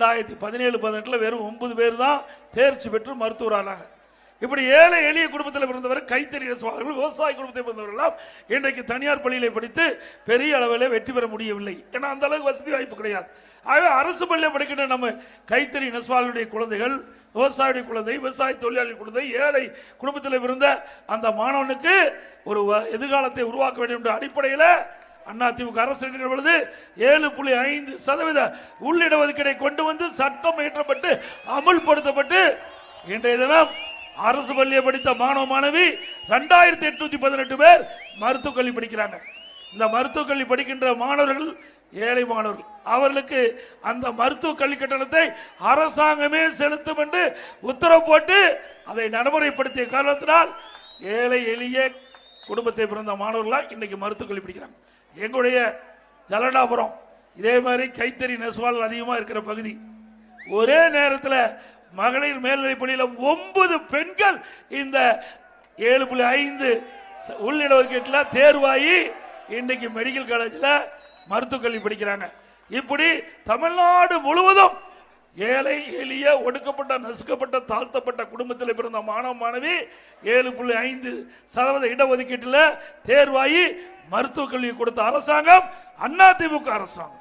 ரெண்டாயிரத்தி பதினேழு பதினெட்டில் வெறும் ஒன்பது பேர் தான் தேர்ச்சி பெற்று மருத்துவர் ஆனாங்க. இப்படி ஏழை எளிய குடும்பத்தில் பிறந்தவர் கைத்தறி நெசவாளர்கள் விவசாய குடும்பத்தை பிறந்தவர்கள்லாம் இன்றைக்கு தனியார் பள்ளியிலே படித்து பெரிய அளவில் வெற்றி பெற முடியவில்லை. ஏன்னா அந்த அளவுக்கு வசதி வாய்ப்பு கிடையாது. ஆகவே அரசு பள்ளியில் படிக்கின்ற நம்ம கைத்தறி நெசவாளருடைய குழந்தைகள் விவசாயியுடைய குழந்தை விவசாய தொழிலாளி குழந்தை ஏழை குடும்பத்தில் இருந்த அந்த மாணவனுக்கு ஒரு வ- எதிர்காலத்தை உருவாக்க வேண்டும் என்ற அடிப்படையில் அண்ணா அரசு இருக்கிற பொழுது ஏழு புள்ளி ஐந்து சதவீத உள்ளிடஒதுக்கீடை கொண்டு வந்து சட்டம் இயற்றப்பட்டு அமுல்படுத்தப்பட்டு இன்றைய தினம் அரசு பள்ளியை படித்த மாணவ மாணவி ரெண்டாயிரத்தி எட்நூத்தி பதினெட்டு பேர் மருத்துவக் கல்வி படிக்கிறாங்க. இந்த மருத்துவக் கல்வி படிக்கின்ற மாணவர்கள் ஏழை மாணவர்கள் அவர்களுக்கு அந்த மருத்துவ கல்வி கட்டணத்தை அரசாங்கமே செலுத்தும் என்று உத்தரவு போட்டு அதை நடைமுறைப்படுத்திய காரணத்தினால் ஏழை எளிய குடும்பத்தை பிறந்த மாணவர்களாக இன்னைக்கு மருத்துவக் கல்வி படிக்கிறாங்க. எங்களுடைய ஜலடாபுரம் இதே மாதிரி கைத்தறி நெசவாளர் அதிகமாக இருக்கிற பகுதி. ஒரே நேரத்தில் மகளிர் மேல்நிலைப் பள்ளியில் ஒன்பது பெண்கள் இந்த ஏழு புள்ளி ஐந்து ச- ஒதுக்கீட்டில் தேர்வாகி இன்னைக்கு மெடிக்கல் காலேஜில் மருத்துவக் கல்வி படிக்கிறாங்க. இப்படி தமிழ்நாடு முழுவதும் ஏழை எளிய ஒடுக்கப்பட்ட நசுக்கப்பட்ட தாழ்த்தப்பட்ட குடும்பத்தில் பிறந்த மாணவ மாணவி ஏழு புள்ளி ஐந்து சதவீத இடஒதுக்கீட்டில் தேர்வாகி மருத்துவக் கல்வியை கொடுத்த அரசாங்கம் அதிமுக அரசாங்கம்.